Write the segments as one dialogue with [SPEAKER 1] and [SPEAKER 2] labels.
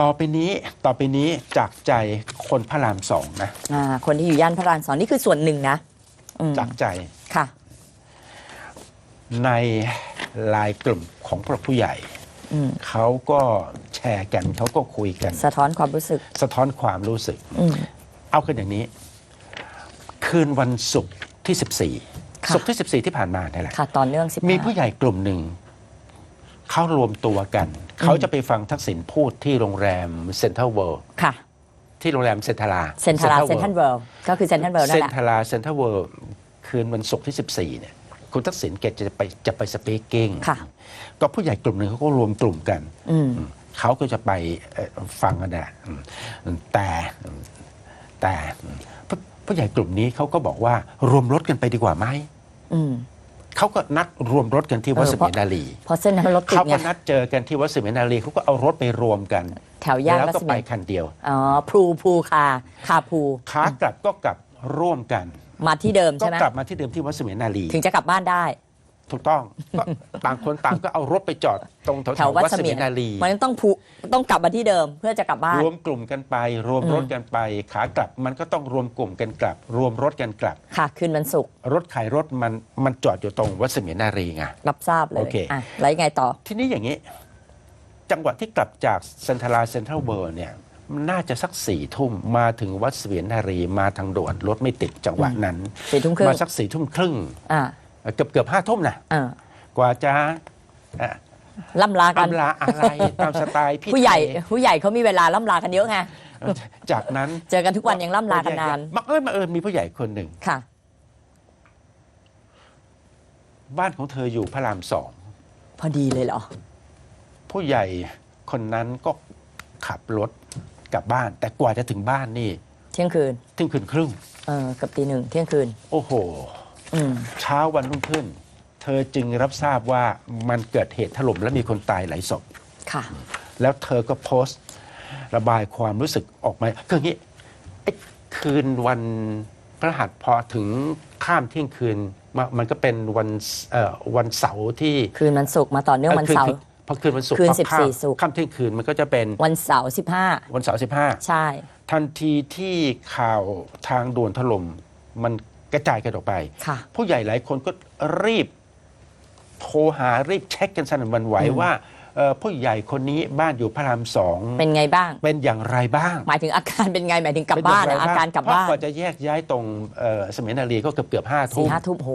[SPEAKER 1] ต่อไปนี้ต่อไปนี้จากใจคนพระรามสองนะ
[SPEAKER 2] อ่าคนที่อยู่ย่านพระรามสองนี่คือส่วนหนึ่งนะอืม
[SPEAKER 1] จากใจ
[SPEAKER 2] ค่ะ
[SPEAKER 1] ในไลายกลุ่มของพระผู้ใหญ่
[SPEAKER 2] อืม
[SPEAKER 1] เขาก็แชร์กันเขาก็คุยกัน
[SPEAKER 2] สะท้อนความรู้สึก
[SPEAKER 1] สะท้อนความรู้สึก
[SPEAKER 2] อืม
[SPEAKER 1] เอากันอย่างนี้ คืนวันศุกร์ที่ 14
[SPEAKER 2] ค่ะ
[SPEAKER 1] ศุกร์ที่ 14 ที่ผ่านมานี่แหละ
[SPEAKER 2] ค่ะต่อเนื่องสิบ
[SPEAKER 1] มีผู้ใหญ่กลุ่มหนึ่ง เขารวมตัวกัน เขาจะไปฟังทักษิณพูดที่โรงแรมเซ็นทรัลเวิลด์
[SPEAKER 2] ค่ะ
[SPEAKER 1] ที่โรงแรมเซนทรา
[SPEAKER 2] เซนทราเซนทันเวิลด์ก็คือเซนทันเวิลด์นั่
[SPEAKER 1] เซ
[SPEAKER 2] น
[SPEAKER 1] น
[SPEAKER 2] แหละ
[SPEAKER 1] ทราเซนทรัลเวิลด์คืนวันศุกร์ที่ 14 เนี่ย คุณทักษิณแกจะไปจะไปสปีกกิ้ง
[SPEAKER 2] ค่ะ
[SPEAKER 1] ก็ผู้ใหญ่กลุ่มหนึ่งเขาก็รวมกลุ่มกัน
[SPEAKER 2] อืม
[SPEAKER 1] เขาก็จะไปเอ่อฟังกันนะอืมแต่แต่ผู้ผู้ใหญ่กลุ่มนี้เขาก็บอกว่ารวมรถกันไปดีกว่าไหม
[SPEAKER 2] อืม
[SPEAKER 1] เขาก็นัดรวมรถกันที่วัด
[SPEAKER 2] เออ
[SPEAKER 1] ส
[SPEAKER 2] เพราะ
[SPEAKER 1] มินาลี
[SPEAKER 2] เพราะเส้นนั้นรถติด
[SPEAKER 1] เขา
[SPEAKER 2] ไง
[SPEAKER 1] ก็นัดเจอกันที่วัดสมินาลีเขาก็เอารถไปรวมกัน
[SPEAKER 2] แถวย่าน
[SPEAKER 1] แล้ว
[SPEAKER 2] รั
[SPEAKER 1] ก็
[SPEAKER 2] ศ
[SPEAKER 1] ไป
[SPEAKER 2] มี
[SPEAKER 1] คันเดียว
[SPEAKER 2] อ๋อพลูภูคาคาภู
[SPEAKER 1] ขากลับก็กลับร่วมกัน
[SPEAKER 2] มาที่เดิม
[SPEAKER 1] ก็
[SPEAKER 2] ใช่ไหม
[SPEAKER 1] กลับมาที่เดิมที่วัดสมินาลี
[SPEAKER 2] ถึงจะกลับบ้านได้
[SPEAKER 1] ถูกต้องก็ต่างคนต่างก็เอารถไปจอดตรงแถว
[SPEAKER 2] แถว
[SPEAKER 1] ๆ
[SPEAKER 2] วัด
[SPEAKER 1] วัด
[SPEAKER 2] เส
[SPEAKER 1] ส
[SPEAKER 2] มี
[SPEAKER 1] มิ
[SPEAKER 2] ยน
[SPEAKER 1] นาลี
[SPEAKER 2] มันต้องภูต้องกลับมาที่เดิมเพื่อจะกลับบ้าน
[SPEAKER 1] รวมกลุ่มกันไป รวมรถกันไป ขากลับมันก็ต้องรวมกลุ่มกันกลับ รวมรถกันกลับ
[SPEAKER 2] ค่ะคืนวันศุกร์
[SPEAKER 1] รถขายรถมันมันจอดอยู่ตรงวัดเสมียนารีไง
[SPEAKER 2] รับทราบเล
[SPEAKER 1] โอยเค
[SPEAKER 2] อะแล้วยังไงต่อ
[SPEAKER 1] ทีนี้อย่างนี้ จังหวะที่กลับจากเซ็นทรัลเซ็นทรัลเวิร์เนี่ยมันน่าจะสักสี่ทุ่มมาถึงวัดเสมียนารีมาทางด่วนรถไม่ติดจังหวะนั้น
[SPEAKER 2] สี่ทุ่มครึ่ง
[SPEAKER 1] มาสักสี่ทุ่มครึ่ง
[SPEAKER 2] อ่า
[SPEAKER 1] เกือบเกือบห้าทุ่มนะ
[SPEAKER 2] อ่าก
[SPEAKER 1] ว่าจะอะ
[SPEAKER 2] ล่ำลากัน
[SPEAKER 1] อำลาอะไรตามสไตล์พี่
[SPEAKER 2] ผู้ใหญ่
[SPEAKER 1] เท
[SPEAKER 2] ผู้ใหญ่เขามีเวลาล่ำลากันเยอะไง
[SPEAKER 1] จากนั้น
[SPEAKER 2] เจอกันทุกวันยังล่ำลากันนาน
[SPEAKER 1] บังเอิญบังเอิญมีผู้ใหญ่คนหนึ่ง
[SPEAKER 2] ค่ะ
[SPEAKER 1] บ้านของเธออยู่พระรามสอง
[SPEAKER 2] พอดีเลยเหรอ
[SPEAKER 1] ผู้ใหญ่คนนั้นก็ขับรถกลับบ้าน แต่กว่าจะถึงบ้านนี่
[SPEAKER 2] เที่ยงคืน
[SPEAKER 1] เที่ยงคืนครึ่ง
[SPEAKER 2] เออเกับตีหนึ่งเที่ยงคืน
[SPEAKER 1] โอ้โห
[SPEAKER 2] อืม
[SPEAKER 1] เช้าวันรุ่งขึ้น เธอจึงรับทราบว่ามันเกิดเหตุถล่มและมีคนตายหลายศพ
[SPEAKER 2] ค่ะ
[SPEAKER 1] แล้วเธอก็โพสต์ระบายความรู้สึกออกมาคืออย่างนี้ไอ้คืนวันพระหัสพอถึงข้ามเที่ยงคืนมามันก็เป็นวันเอ่อวันเสาร์ที่
[SPEAKER 2] คืนวันศุกร์มาต่อเนื่องวันเสาร์
[SPEAKER 1] คือพอคืนวันศุกร์
[SPEAKER 2] คืน
[SPEAKER 1] พอข้าม
[SPEAKER 2] 14ศุกร์
[SPEAKER 1] ข้ามเที่ยงคืนมันก็จะเป็น
[SPEAKER 2] วันเสาร์สิบห้า
[SPEAKER 1] วันเสาร์สิบห้า
[SPEAKER 2] ใช่
[SPEAKER 1] ทันทีที่ข่าวทางด่วนถล่มมัน กระจายกันออกไป
[SPEAKER 2] ค่ะ
[SPEAKER 1] ผู้ใหญ่หลายคนก็รีบโทรหารีบเช็คกันสนั่นหวันไหว
[SPEAKER 2] อืม
[SPEAKER 1] ว่าเอ่อผู้ใหญ่คนนี้บ้านอยู่พระรามสอง
[SPEAKER 2] เป็นไงบ้าง
[SPEAKER 1] เป็นอย่างไรบ้าง
[SPEAKER 2] หมายถึงอาการเป็นไงหมายถึงกลับ
[SPEAKER 1] เป็น
[SPEAKER 2] บ้าน
[SPEAKER 1] อย่
[SPEAKER 2] อะ
[SPEAKER 1] ง
[SPEAKER 2] อา
[SPEAKER 1] ไกา
[SPEAKER 2] รกลับบ้าน
[SPEAKER 1] เพระกว่าจะแยกย้ายตรงเอ่อสมัยนารีก็เกือบเกือบห้า
[SPEAKER 2] สี่
[SPEAKER 1] ทุ่ม
[SPEAKER 2] ห้าทุ่มโห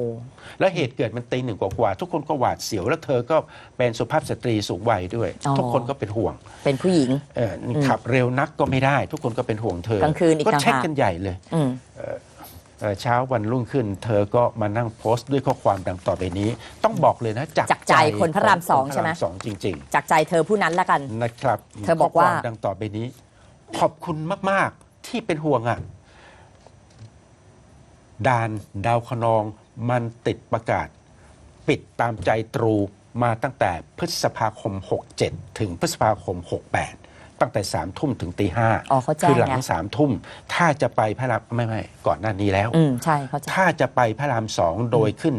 [SPEAKER 1] แล้วเหตุเกิดมันตีหนึ่งกว่าๆทุกคนก็หวาดเสียว แล้วเธอก็เป็นสุภาพสตรีสูงวัยด้วย
[SPEAKER 2] อ๋อ
[SPEAKER 1] ทุกคนก็เป็นห่วง
[SPEAKER 2] เป็นผู้หญิง
[SPEAKER 1] เออขับเร็วนักก็ไม่ได้ ทุกคนก็เป็นห่วงเธอก
[SPEAKER 2] ลางคืนอีก
[SPEAKER 1] ก็
[SPEAKER 2] ต่างหาก
[SPEAKER 1] เช็คกันใหญ่เลย
[SPEAKER 2] อืม
[SPEAKER 1] เอ่อ เช้าวันรุ่งขึ้น เธอก็มานั่งโพสต์ด้วยข้อความดังต่อไปนี้ ต้องบอกเลยนะจาก
[SPEAKER 2] จากใจคนพระรามสอง
[SPEAKER 1] ข
[SPEAKER 2] ใช่ไหม
[SPEAKER 1] พระรสองจริง
[SPEAKER 2] จากใจเธอผู้นั้นละกัน
[SPEAKER 1] ๆนะครับ
[SPEAKER 2] เธอบอกว่า
[SPEAKER 1] ข้ความดังต่อไปนี้ ขอบคุณมากๆที่เป็นห่วงอะด่านดาวคะนองมันติดประกาศ ปิดตามใจตรูมาตั้งแต่พฤษภาคม 67 ถึงพฤษภาคม 68 ตั้งแต่สามทุ่มถึงตีห้า
[SPEAKER 2] อ๋อเขาแจ้ง
[SPEAKER 1] คือหลัง
[SPEAKER 2] ไง
[SPEAKER 1] สามทุ่ม ถ้าจะไปพระรามไม่ไม่ก่อนหน้านี้แล้ว
[SPEAKER 2] อืมใช่เขาใจ
[SPEAKER 1] ถ้าจะไปพระรามสองโดยขึ้น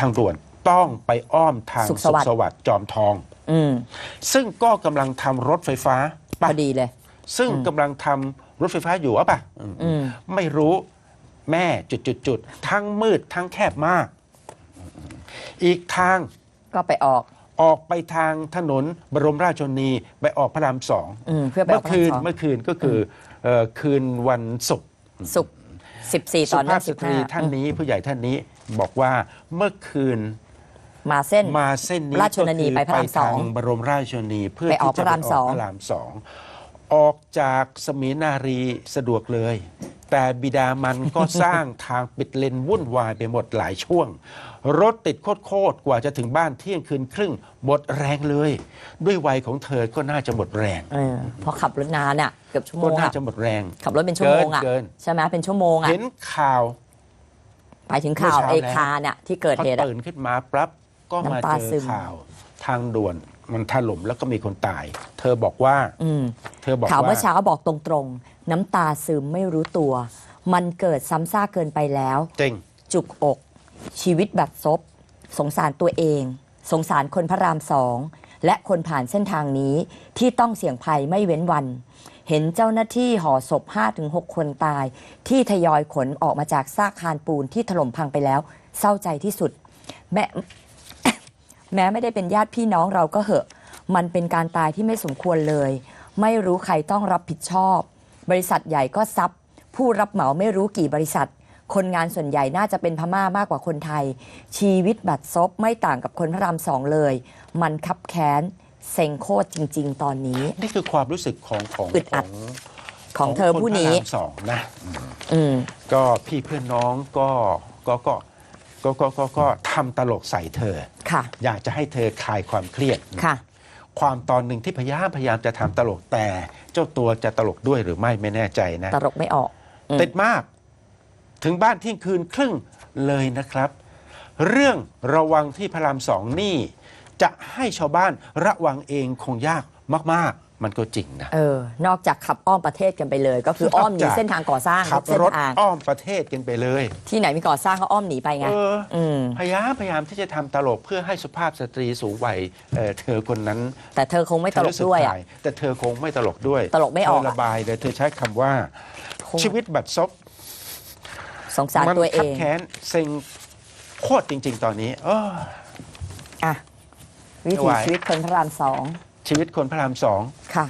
[SPEAKER 1] ทางด่วนต้องไปอ้อมทาง
[SPEAKER 2] สุ
[SPEAKER 1] สุ
[SPEAKER 2] ข
[SPEAKER 1] ข
[SPEAKER 2] สวัสดิ์
[SPEAKER 1] สวัสดิ์จอมทอง
[SPEAKER 2] อืม
[SPEAKER 1] ซึ่งก็กำลังทำรถไฟฟ้า
[SPEAKER 2] พ
[SPEAKER 1] ปะ
[SPEAKER 2] อดีเลย
[SPEAKER 1] ซึ่งกำลังทำรถไฟฟ้าอยู่อะปะอืม
[SPEAKER 2] อืม
[SPEAKER 1] ไม่รู้แม่จุดจุดจุดๆๆทั้งมืดทั้งแคบมาก อีกทาง
[SPEAKER 2] ก็ไปออก
[SPEAKER 1] ออกไปทางถนนบรมราชชนนีไปออกพระรามสอง
[SPEAKER 2] อืมเพื่อไปอ
[SPEAKER 1] เมื่
[SPEAKER 2] อ
[SPEAKER 1] อกคืน
[SPEAKER 2] พระรามสอง
[SPEAKER 1] เมื่อคืนก็คือเอ่อคืนวันศุกร์
[SPEAKER 2] ศุกร์สิบสี่
[SPEAKER 1] สุ
[SPEAKER 2] ต่อเนื่
[SPEAKER 1] ภา
[SPEAKER 2] อ
[SPEAKER 1] พ
[SPEAKER 2] ง
[SPEAKER 1] ส
[SPEAKER 2] สิบ
[SPEAKER 1] ตรี
[SPEAKER 2] ห้า
[SPEAKER 1] ท่านนี้ผู้ใหญ่ท่านนี้บอกว่าเมื่อคืน
[SPEAKER 2] มาเส้น
[SPEAKER 1] มาเส้นนี้
[SPEAKER 2] ราชชนนี
[SPEAKER 1] ก็คือ
[SPEAKER 2] ไปพระรามสอง
[SPEAKER 1] ทางบรมราชชนนีเพื่อ
[SPEAKER 2] ไปออก
[SPEAKER 1] ที่จะ
[SPEAKER 2] พระราม
[SPEAKER 1] ไป
[SPEAKER 2] ส
[SPEAKER 1] อ
[SPEAKER 2] อ
[SPEAKER 1] องกพระรามสอง ออกจากสมีนารีสะดวกเลย แต่บิดามันก็สร้างทางปิดเลนวุ่นวายไปหมดหลายช่วง รถติดโคตรๆกว่าจะถึงบ้านเที่ยงคืนครึ่ง หมดแรงเลย ด้วยวัยของเธอก็น่าจะหมดแรง
[SPEAKER 2] เออพอขับรถนานอะเกือบชั่วโม
[SPEAKER 1] ก็
[SPEAKER 2] ง
[SPEAKER 1] น่า
[SPEAKER 2] อะ
[SPEAKER 1] จะหมดแรง
[SPEAKER 2] ขับรถเป็นชั่วโมงอะ
[SPEAKER 1] เกิน
[SPEAKER 2] ใช่ไหมเป็นชั่วโมงอะ
[SPEAKER 1] เห็นข่าว
[SPEAKER 2] ไปถึงข่าว
[SPEAKER 1] เมื่อเช้า
[SPEAKER 2] ไอ้
[SPEAKER 1] แล้ว
[SPEAKER 2] คาเนี่ยที่เกิด
[SPEAKER 1] พอ
[SPEAKER 2] เหตุอะ
[SPEAKER 1] ตื่นขึ้นมาปั๊บ ก็มา
[SPEAKER 2] น้ำตา
[SPEAKER 1] เจ
[SPEAKER 2] ซึ
[SPEAKER 1] อ
[SPEAKER 2] ม
[SPEAKER 1] ข่าวทางด่วนมันถล่มแล้วก็มีคนตาย เธอบอกว่า
[SPEAKER 2] อืม
[SPEAKER 1] เธอบอก
[SPEAKER 2] ข่าว
[SPEAKER 1] ว่า
[SPEAKER 2] เมื่อเช้าบอกตรงๆ น้ำตาซึมไม่รู้ตัว มันเกิดซ้ำซากเกินไปแล้ว
[SPEAKER 1] จริง
[SPEAKER 2] จุกอก ชีวิตแบบซบ สงสารตัวเอง สงสารคนพระรามสอง และคนผ่านเส้นทางนี้ที่ต้องเสี่ยงภัยไม่เว้นวัน เห็นเจ้าหน้าที่ห่อศพ 5-6 คนตาย ที่ทยอยขนออกมาจากซากคานปูนที่ถล่มพังไปแล้ว เศร้าใจที่สุด แม้ แม้ไม่ได้เป็นญาติพี่น้องเราก็เหอะ มันเป็นการตายที่ไม่สมควรเลย ไม่รู้ใครต้องรับผิดชอบ บริษัทใหญ่ก็ซับผู้รับเหมาไม่รู้กี่บริษัท คนงานส่วนใหญ่น่าจะเป็นพม่ามากกว่าคนไทย ชีวิตบัดซบไม่ต่างกับคนพระรามสองเลย มันคับแค้นเซ็งโคตรจริง ๆ ตอนนี้
[SPEAKER 1] นี่คือความรู้สึกของของ
[SPEAKER 2] อึดอัดของเธอผู้นี้
[SPEAKER 1] คพระรามสองนะ
[SPEAKER 2] อืม
[SPEAKER 1] ก็พี่เพื่อนน้องก็ก็ก็ก็ก็ก็ก็ทำตลกใส่เธอ
[SPEAKER 2] ค่ะ
[SPEAKER 1] อยากจะให้เธอคลายความเครียด
[SPEAKER 2] ค่ะ
[SPEAKER 1] ความตอนหนึ่งที่พยายามพยายามจะทำตลกแต่ เจ้าตัวจะตลกด้วยหรือไม่ไม่แน่ใจนะ
[SPEAKER 2] ตลกไม่ออกอืม
[SPEAKER 1] ติดมาก ถึงบ้านเที่ยงคืนครึ่งเลยนะครับ เรื่องระวังที่พระรามสองนี่ จะให้ชาวบ้านระวังเองคงยากมาก ๆ มันก็จริงนะ
[SPEAKER 2] เออ นอกจากขับอ้อมประเทศกันไปเลย ก็คืออ้อมหนีเส้นทางก่อสร้าง
[SPEAKER 1] ขับ
[SPEAKER 2] เส้น
[SPEAKER 1] รถ
[SPEAKER 2] ทาง
[SPEAKER 1] อ้อมประเทศกันไปเลย
[SPEAKER 2] ที่ไหนมีก่อสร้างก็อ้อมหนีไปไง
[SPEAKER 1] เออ
[SPEAKER 2] อืม
[SPEAKER 1] พยายามพยายามที่จะทำตลกเพื่อให้สุภาพสตรีสูงวัยเอ่อเธอคนนั้น
[SPEAKER 2] แต่เธอคงไม่ตลกด้วยอะ
[SPEAKER 1] เธรู้สึกขายแต่เธอคงไม่ตลกด้วย
[SPEAKER 2] ตลกไม่ออกอะ
[SPEAKER 1] เธระบายเลยเธอใช้คำว่า
[SPEAKER 2] คง
[SPEAKER 1] ชีวิตบัดซบ
[SPEAKER 2] สงสาร
[SPEAKER 1] มั
[SPEAKER 2] ตัวเอ
[SPEAKER 1] คับ
[SPEAKER 2] ง
[SPEAKER 1] แค้นเซ็งโคตรจริง ๆ ตอนนี้เออ
[SPEAKER 2] อะ วิ
[SPEAKER 1] ไม่
[SPEAKER 2] ถี
[SPEAKER 1] ไหว
[SPEAKER 2] ชีวิตคนพระรามสอง
[SPEAKER 1] ชีวิตคนพระรามสอง
[SPEAKER 2] ค่ะ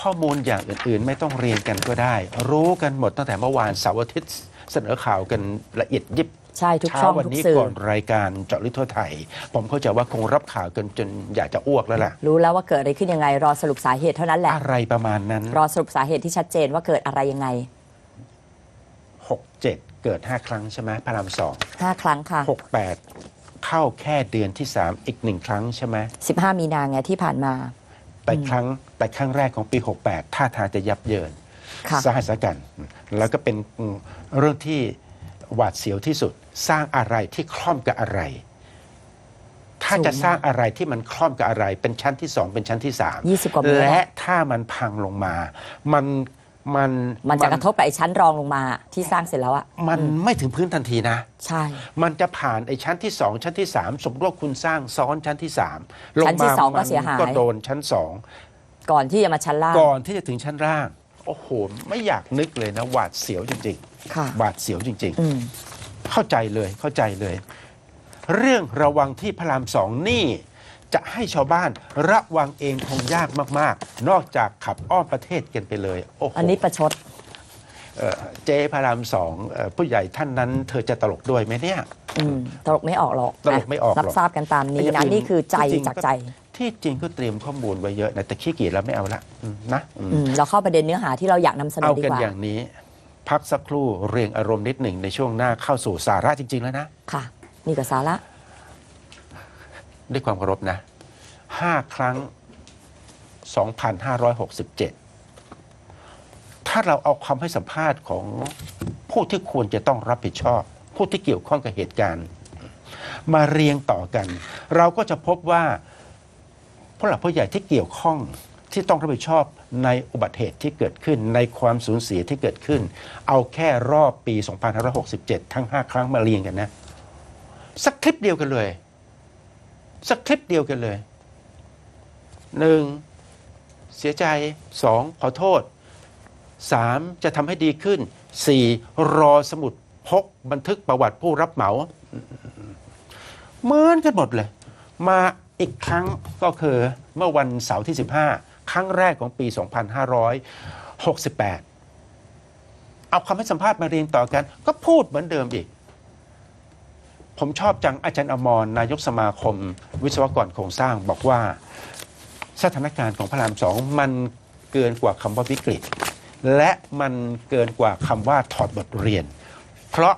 [SPEAKER 1] ข้อมูลอย่างอื่นๆ ไม่ต้องเรียนกันก็ได้ รู้กันหมดตั้งแต่เมื่อวานเสาร์อาทิตย์เสนอข่าวกันละเอียดยิบ
[SPEAKER 2] ใช่ทุก
[SPEAKER 1] เช้า
[SPEAKER 2] ช่อง
[SPEAKER 1] วัน
[SPEAKER 2] ทุก
[SPEAKER 1] นี้
[SPEAKER 2] สื่อ
[SPEAKER 1] ก่อนรายการเจาะลึกทั่วไทย ผมเข้าใจว่าคงรับข่าวกันจนอยากจะอ้วกแล้วล่ะ
[SPEAKER 2] รู้แล้วว่าเกิดอะไรขึ้นยังไง รอสรุปสาเหตุเท่านั้นแหละ
[SPEAKER 1] อะไรประมาณนั้น
[SPEAKER 2] รอสรุปสาเหตุที่ชัดเจนว่าเกิดอะไรยังไง
[SPEAKER 1] 6 7เกิด5ครั้งใช่ไหมพระรามสอง
[SPEAKER 2] 5ครั้งค่ะ
[SPEAKER 1] 6 8 เข้าแค่เดือนที่ 3 อีกหนึ่งครั้งใช่ไหม
[SPEAKER 2] 15 มีนาไงที่ผ่านมา
[SPEAKER 1] แต่ครั้งแต่ครั้งแรกของปี 68 ท่าทางจะยับเยิน
[SPEAKER 2] ค่ะ
[SPEAKER 1] สาหัสกัน แล้วก็เป็นอืมเรื่องที่หวาดเสียวที่สุด สร้างอะไรที่คล่อมกับอะไร ถ้าจะ
[SPEAKER 2] สูง
[SPEAKER 1] สร้างอะไรที่มันคล่อมกับอะไร เป็นชั้นที่สองเป็นชั้นที่สาม
[SPEAKER 2] 20กว่าเมตร
[SPEAKER 1] และถ้ามันพังลงมา มัน มัน
[SPEAKER 2] มันจะกระทบกับไอ้ชั้นรองลงมาที่สร้างเสร็จแล้วอะ
[SPEAKER 1] มันไม่ถึงพื้นทันทีนะ
[SPEAKER 2] ใช่
[SPEAKER 1] มันจะผ่านไอ้ชั้นที่สองชั้นที่สามสมมติว่าคุณสร้างซ้อนชั้นที่สามลง
[SPEAKER 2] ชั้นที่
[SPEAKER 1] มา
[SPEAKER 2] สองก็
[SPEAKER 1] มั
[SPEAKER 2] เสียหาย
[SPEAKER 1] ก็โดนชั้นสอง
[SPEAKER 2] ก่อนที่จะมาชั้นล่าง
[SPEAKER 1] ก่อนที่จะถึงชั้นล่าง โอ้โห ไม่อยากนึกเลยนะ หวาดเสียวจริง
[SPEAKER 2] ค่ะ
[SPEAKER 1] ๆหวาดเสียวจริง
[SPEAKER 2] อืม
[SPEAKER 1] ๆ เข้าใจเลยเข้าใจเลย เรื่องระวังที่พระรามสองนี่ จะให้ชาวบ้านระวังเองคงยากมากๆ นอกจากขับอ้อมประเทศกันไปเลยโอ้โห
[SPEAKER 2] อันนี้ประชด
[SPEAKER 1] เอ่อเจ๊พระรามสองเอ่อผู้ใหญ่ท่านนั้น เธอจะตลกด้วยไหมเนี่ย
[SPEAKER 2] อืมตลกไม่ออกหรอก
[SPEAKER 1] ตลกไม่ออกหรอก
[SPEAKER 2] รับทราบกันตามนี้
[SPEAKER 1] ไอ้
[SPEAKER 2] นะ
[SPEAKER 1] อย่าง
[SPEAKER 2] นี่คือใจ
[SPEAKER 1] ที่ริง
[SPEAKER 2] จากใจ
[SPEAKER 1] ที่จริงก็เตรียมข้อมูลไว้เยอะนะแต่ขี้เกียจแล้วไม่เอาละอืมนะอืม
[SPEAKER 2] อืมเราเข้าประเด็นเนื้อหาที่เราอยากนำเสน
[SPEAKER 1] เอา
[SPEAKER 2] อดี
[SPEAKER 1] กัน
[SPEAKER 2] กว่า
[SPEAKER 1] อย่างนี้ พักสักครู่เรียงอารมณ์นิดหนึ่งในช่วงหน้าเข้าสู่สาระจริง ๆ แล้วนะ
[SPEAKER 2] ค่ะ นี่ก็สาระ
[SPEAKER 1] ด้วยความเคารพนะห้าครั้ง 2,567 ถ้าเราเอาคำให้สัมภาษณ์ของผู้ที่ควรจะต้องรับผิดชอบ ผู้ที่เกี่ยวข้องกับเหตุการณ์ มาเรียงต่อกัน เราก็จะพบว่าผู้หลักผู้ใหญ่ที่เกี่ยวข้องที่ต้องรับผิดชอบในอุบัติเหตุที่เกิดขึ้นในความสูญเสียที่เกิดขึ้น เอาแค่รอบปี 2567 ทั้ง 5 ครั้งมาเรียงกันนะ สักคลิปเดียวกันเลย สักคลิปเดียวกันเลยหนึ่งเสียใจสองขอโทษสามจะทำให้ดีขึ้นสี่รอสมุดพกบันทึกประวัติผู้รับเหมาเหมือนกันหมดเลย มาอีกครั้งก็คือเมื่อวันเสาร์ที่ 15 ครั้งแรกของปี 2568 เอาคำให้สัมภาษณ์มาเรียงต่อกัน ก็พูดเหมือนเดิมอีก ผมชอบจังอาจารย์อมรนายกสมาคม วิศวกรโครงสร้างบอกว่าสถานการณ์ของพระรามสองมันเกินกว่าคำว่าวิกฤต และมันเกินกว่าคำว่าถอดบทเรียน เพราะ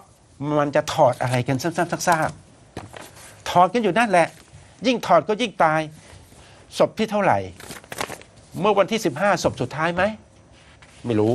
[SPEAKER 1] มันจะถอดอะไรกันซ้ำๆซากๆถอดกันอยู่นั่นแหละ ยิ่งถอดก็ยิ่งตายศพที่เท่าไหร่ เมื่อวันที่ 15ศพสุดท้ายไหม ไม่รู้